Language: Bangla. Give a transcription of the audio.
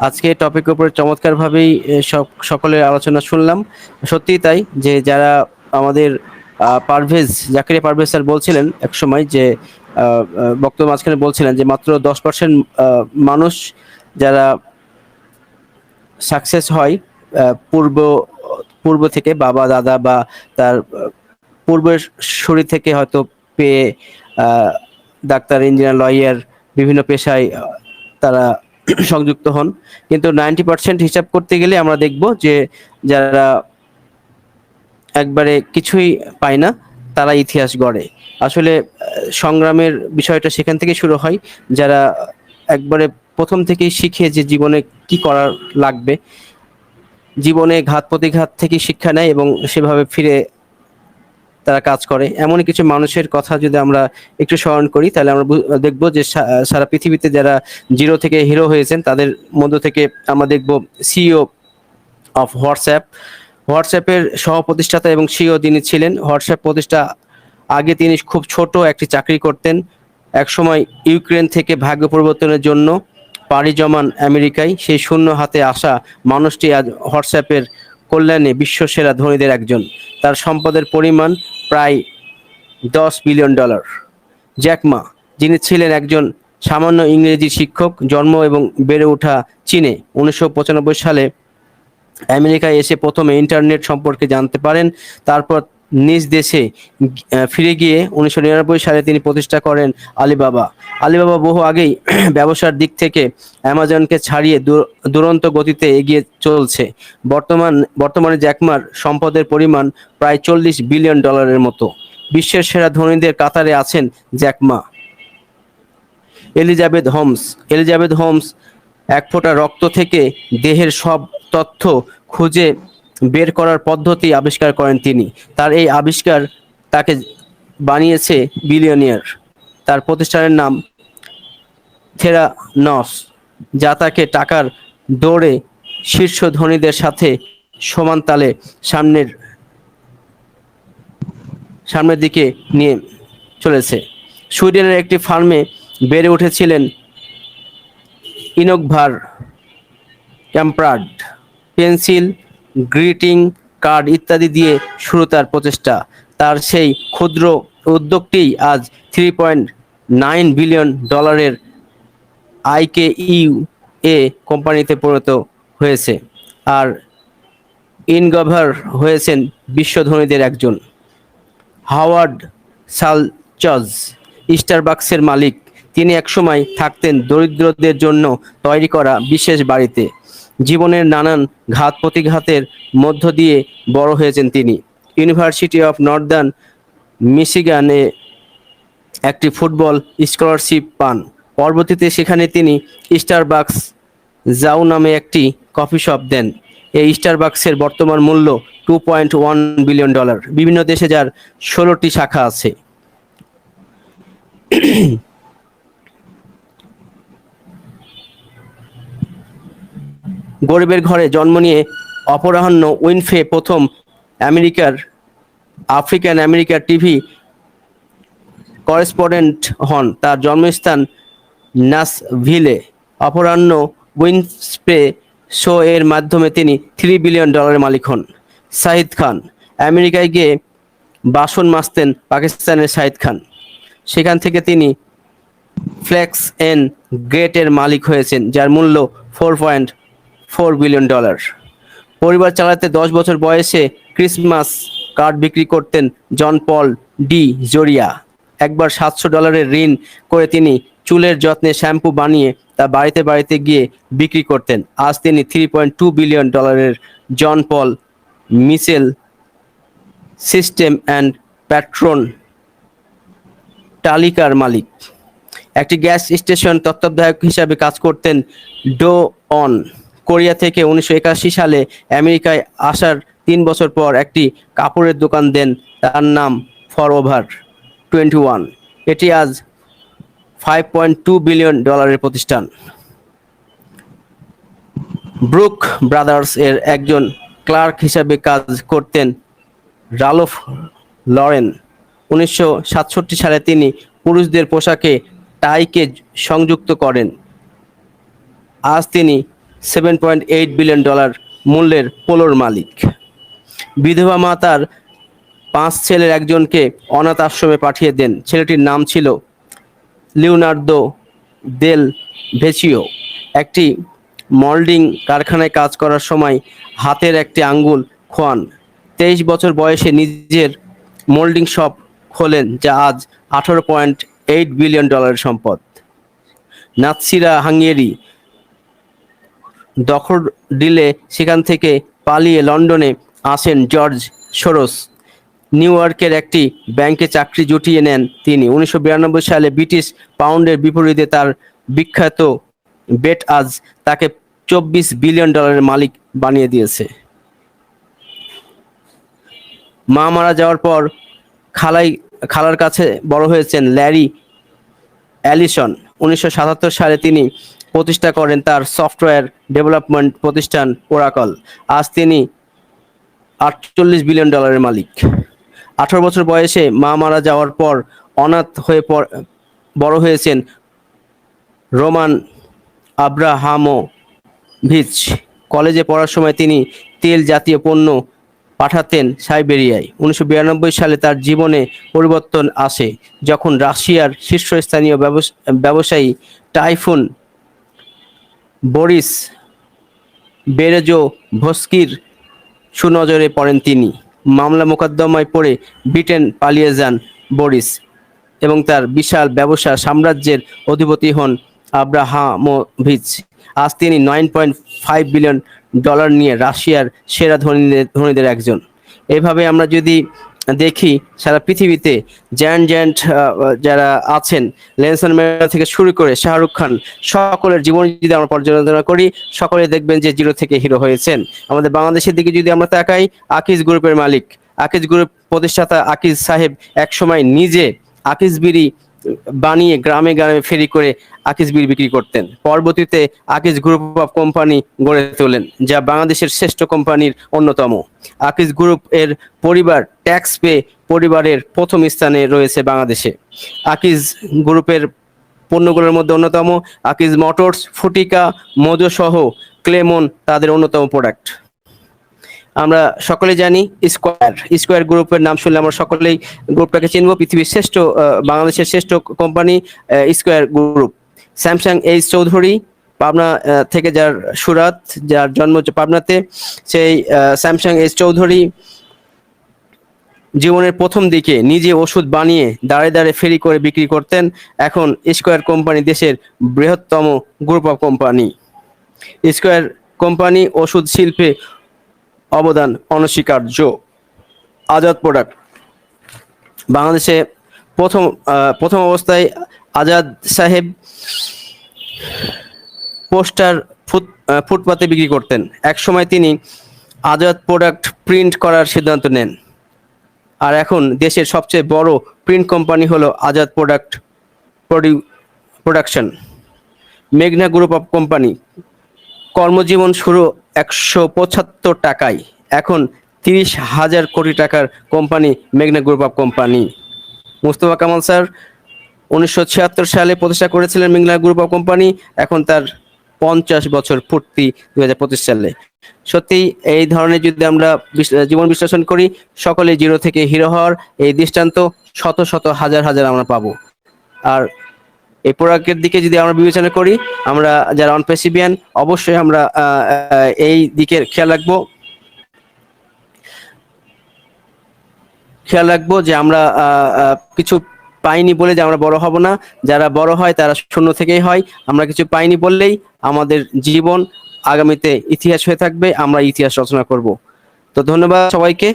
আজকে টপিকের উপরে চমৎকারভাবেই সব, সকলের আলোচনা শুনলাম। সত্যিই তাই যে যারা আমাদের পারভেজ, জাকিরিয়া পারভেজ স্যার বলছিলেন এক সময় যে বক্তব্য মাঝখানে বলছিলেন যে মাত্র দশ পার্সেন্ট মানুষ যারা সাকসেস হয় পূর্ব পূর্ব থেকে বাবা, দাদা বা তার পূর্বের শরীর থেকে হয়তো পেয়ে ডাক্তার, ইঞ্জিনিয়ার, লয়ার, বিভিন্ন পেশায় তারা সংযুক্ত হন। কিন্তু নাইনটি পার্সেন্ট হিসাব করতে গেলে আমরা দেখব যে যারা একবারে কিছুই পায় না, তারা ইতিহাস গড়ে। আসলে সংগ্রামের বিষয়টা সেখান থেকে শুরু হয়। যারা একবারে প্রথম থেকেই শিখে যে জীবনে কি করার লাগবে, জীবনে ঘাত প্রতিঘাত থেকে শিক্ষা নেয় এবং সেভাবে ফিরে তারা কাজ করে। এমনই কিছু মানুষের কথা যদি আমরা একটু স্মরণ করি, তাহলে আমরা দেখব যে সারা পৃথিবীতে যারা জিরো থেকে হিরো হয়েছেন, তাদের মধ্য থেকে আমরা দেখব সিইও অফ হোয়াটসঅ্যাপ হোয়াটসঅ্যাপের সহ প্রতিষ্ঠাতা এবং সিও তিনি ছিলেন হোয়াটসঅ্যাপ প্রতিষ্ঠা আগে তিনি খুব ছোট একটি চাকরি করতেন, একসময় ইউক্রেন থেকে ভাগ্য পরিবর্তনের জন্য পাড়ি জমান আমেরিকায়। সেই শূন্য হাতে আসা মানুষটি আজ হোয়াটসঅ্যাপের কল্যাণে বিশ্বসেরা ধনীদের একজন। তার সম্পদের পরিমাণ প্রায় দশ বিলিয়ন ডলার। জ্যাকমা যিনি ছিলেন একজন সামান্য ইংরেজি শিক্ষক, জন্ম এবং বেড়ে ওঠা চীনে, উনিশশো পঁচানব্বই সালে আমেরিকায় এসে প্রথমে ইন্টারনেট সম্পর্কে জানতে পারেন, তারপর নিজ দেশে ফিরে গিয়ে উনিশশো নিরানব্বই সালে তিনি প্রতিষ্ঠা করেন আলিবাবা। আলিবাবা বহু আগেই ব্যবসার দিক থেকে অ্যামাজনকে ছাড়িয়ে দুরন্ত গতিতে এগিয়ে চলছে। বর্তমান, বর্তমানে জ্যাকমার সম্পদের পরিমাণ প্রায় চল্লিশ বিলিয়ন ডলারের মতো। বিশ্বের সেরা ধনীদের কাতারে আছেন Jack Ma. Elizabeth Holmes Elizabeth Holmes এক ফোঁটা রক্ত থেকে দেহের সব তথ্য খুঁজে বের করার পদ্ধতি আবিষ্কার করেন তিনি। তার এই আবিষ্কার তাকে বানিয়েছে বিলিয়নিয়ার তার প্রতিষ্ঠানের নাম থেরানস যা তাকে টাকার দৌড়ে শীর্ষ ধনীদের সাথে সমান তালে সামনের সামনের দিকে নিয়ে চলেছে। সুইডেনের একটি ফার্মে বেড়ে উঠেছিলেন Ingvar Kamprad pencil greeting card ইত্যাদি দিয়ে শুরু তার প্রচেষ্টা। তার সেই ক্ষুদ্র উদ্যোগটি আজ থ্রি পয়েন্ট নাইন বিলিয়ন ডলারের আইকে ইউ এ কোম্পানিতে পরিণত হয়েছে আর ইনগভার হয়েছেন বিশ্ব ধনীদের একজন। হাওয়ার্ড সালচজ স্টারবাক্সের মালিক। তিনি একসময় থাকতেন দরিদ্রদের জন্য তৈরি করা বিশেষ বাড়িতে। জীবনের নানান ঘাত প্রতিঘাতের মধ্য দিয়ে বড় হয়েছেন তিনি। ইউনিভার্সিটি অফ নর্দার্ন মিশিগানে একটি ফুটবল স্কলারশিপ পান। পরবর্তীতে সেখানে তিনি স্টারবাক্স জাউ নামে একটি কফি শপ দেন। এই স্টারবাক্সের বর্তমান মূল্য two point one billion dollar বিভিন্ন দেশে যার ষোলোটি শাখা আছে। গরিবের ঘরে জন্ম নিয়ে অপরাহ্ন উইনফে প্রথম আমেরিকার, আফ্রিকান আমেরিকার টিভি করেসপন্ডেন্ট হন। তার জন্মস্থান নাসভিলে। অপরাহ্ন উইনস্প্রে শো এর মাধ্যমে তিনি থ্রি বিলিয়ন ডলারের মালিক হন। শাহিদ খান, আমেরিকায় গিয়ে বাসন মাসতেন পাকিস্তানের শাহিদ খান। সেখান থেকে তিনি ফ্লেক্স এন গ্রেটের মালিক হয়েছেন, যার মূল্য four point four billion dollar. পরিবার চালাতে দশ বছর বয়সে ক্রিসমাস কার্ড বিক্রি করতেন জন পল ডি জোরিয়া। একবার সাতশো ডলারের ঋণ করে তিনি চুলের যত্নে শ্যাম্পু বানিয়ে তা বাড়িতে বাড়িতে গিয়ে বিক্রি করতেন। আজ তিনি থ্রি পয়েন্ট টু বিলিয়ন ডলারের John Paul Mitchell system and Patron তালিকার মালিক। একটি গ্যাস স্টেশন তত্ত্বাবধায়ক হিসাবে কাজ করতেন ডো অন। কোরিয়া থেকে উনিশশো একাশি সালে আমেরিকায় আসার তিন বছর পর একটি কাপড়ের দোকান দেন, তার নাম ফর ওভার টোয়েন্টি ওয়ান। এটি আজ ফাইভ পয়েন্ট টু বিলিয়ন ডলারের প্রতিষ্ঠান। ব্রুক ব্রাদার্স এর একজন ক্লার্ক হিসাবে কাজ করতেন রালফ লরেন। উনিশশো সাতষট্টি সালে তিনি পুরুষদের পোশাকে টাইকে সংযুক্ত করেন। আজ তিনি seven point eight billion dollar মূল্যের পোলোর মালিক। বিধবা মা তার পাঁচ ছেলের একজনকে অনাথ আশ্রমে পাঠিয়ে দেন। ছেলেটির নাম ছিল লিওনার্দো দেল ভেসিও একটি মল্ডিং কারখানায় কাজ করার সময় হাতের একটি আঙ্গুল খোয়ান। তেইশ বছর বয়সে নিজের মোল্ডিং শপ খোলেন, যা আজ আঠারো পয়েন্ট এইট বিলিয়ন ডলারের সম্পদ। নাৎসিরা হাঙ্গেরি দখল দিলে সেখান থেকে পালিয়ে লন্ডনে আসেন জর্জ সোরস। নিউ ইয়র্কের একটি ব্যাংকে চাকরি জুটিয়ে নেন তিনি। উনিশশো বিরানব্বই সালে ব্রিটিশ পাউন্ডের বিপরীতে তার বিখ্যাত বেট আজ তাকে চব্বিশ বিলিয়ন ডলারের মালিক বানিয়ে দিয়েছে। মা মারা যাওয়ার পর খালাই, খালার কাছে বড় হয়েছেন ল্যারি অ্যালিসন। উনিশশো সাতাত্তর সালে তিনি প্রতিষ্ঠা করেন তার সফটওয়্যার ডেভেলপমেন্ট প্রতিষ্ঠান ওরাকল। আজ তিনি আটচল্লিশ বিলিয়ন ডলারের মালিক। আঠারো বছর বয়সে মা মারা যাওয়ার পর অনাথ হয়ে বড় হয়েছেন রোমান আব্রাহামো ভিচ কলেজে পড়ার সময় তিনি তেল জাতীয় পণ্য পাঠাতেন সাইবেরিয়ায়। উনিশশো বিরানব্বই সালে তার জীবনে পরিবর্তন আসে, যখন রাশিয়ার শীর্ষস্থানীয় ব্যবস- ব্যবসায়ী টাইফুন বরিস বেরেজো ভস্কির সুনজরে পড়েন তিনি। মামলা মোকদ্দমায় পড়ে ব্রিটেন পালিয়ে যান বরিস এবং তার বিশাল ব্যবসা সাম্রাজ্যের অধিপতি হন আব্রাহামোভিচ। আজ তিনি nine point five billion dollar নিয়ে রাশিয়ার সেরা ধনীদের ধনীদের একজন। এভাবে আমরা যদি দেখি সারা পৃথিবীতে জ্যান্ট জ্যান্ট যারা আছেন, লেনসন মেরা থেকে শুরু করে শাহরুখ খান, সকলের জীবন যদি আমরা পর্যালোচনা করি, সকলে দেখবেন যে জিরো থেকে হিরো হয়েছেন। আমাদের বাংলাদেশের দিকে যদি আমরা তাকাই, আকিজ গ্রুপের মালিক, আকিজ গ্রুপ প্রতিষ্ঠাতা আকিজ সাহেব একসময় নিজে আকিজ বিড়ি বানিয়ে গ্রামে গ্রামে ফেরি করে আকিজ বিড়ি বিক্রি করতেন। পরবর্তীতে আকিজ গ্রুপ অফ কোম্পানি গড়ে তোলেন, যা বাংলাদেশের শ্রেষ্ঠ কোম্পানির অন্যতম। আকিজ গ্রুপ এর পরিবার ট্যাক্স পে পরিবারের প্রথম স্থানে রয়েছে বাংলাদেশে। আকিজ গ্রুপের পণ্যগুলোর মধ্যে অন্যতম আকিজ মোটরস, ফুটিকা মোজো সহ ক্লেমন তাদের অন্যতম প্রোডাক্ট আমরা সকলে জানি স্কোয়ার স্কোয়ার গ্রুপের নাম শুনলে আমরা সকলেই গ্রুপটাকে চিনব, পৃথিবীর শ্রেষ্ঠ বাংলাদেশের শ্রেষ্ঠ company square group. Samson H Chowdhury, Pabna থেকে যার সুরাত, যার জন্ম হচ্ছে পাবনাতে, সেই স্যামসাং এইচ চৌধুরী জীবনের প্রথম দিকে নিজে ওষুধ বানিয়ে দাঁড়ে দাঁড়ে ফেরি করে বিক্রি করতেন, এখন স্কোয়ার কোম্পানি দেশের বৃহত্তম group of company. Square company ওষুধ শিল্পে অবদান অনস্বীকার্য। আজাদ প্রোডাক্ট বাংলাদেশে প্রথম প্রথম অবস্থায় আজাদ সাহেব পোস্টার ফুট ফুটপাতে বিক্রি করতেন। এক সময় তিনি আজাদ প্রোডাক্ট প্রিন্ট করার সিদ্ধান্ত নেন। আর এখন দেশের সবচেয়ে বড় প্রিন্ট কোম্পানি হলো আজাদ প্রোডাক্ট প্রোডিউ প্রোডাকশন মেঘনা গ্রুপ অফ কোম্পানি কর্মজীবন শুরু একশো পঁচাত্তর টাকায়। এখন তিরিশ হাজার কোটি টাকার কোম্পানি, মেঘনা group of company. Mustafa Kamal sir উনিশশো ছিয়াত্তর সালে প্রতিষ্ঠা করেছিলেন মেঘনা গ্রুপ অফ কোম্পানি, এখন তার পঞ্চাশ বছর পূর্তি দুই হাজার পঁচিশ সালে। সত্যি এই ধরনের যদি আমরা জীবন বিশ্লেষণ করি, সকলে জিরো থেকে হিরো হওয়ার এই দৃষ্টান্ত শত শত হাজার হাজার আমরা পাবো। আর এই প্রোডাক্টের দিকে যদি আমরা বিবেচনা করি, আমরা যারা অনপেসিবিয়ান অবশ্যই আমরা এই দিকের খেয়াল রাখব। খেয়াল রাখব যে আমরা কিছু পাইনি বলে যে আমরা বড় হব না। যারা বড় হয়, তারা শূন্য থেকেই হয়। আমরা কিছু পাইনি বললেই আমাদের জীবন আগামীতে ইতিহাস হয়ে থাকবে। আমরা ইতিহাস রচনা করব। তো ধন্যবাদ সবাইকে।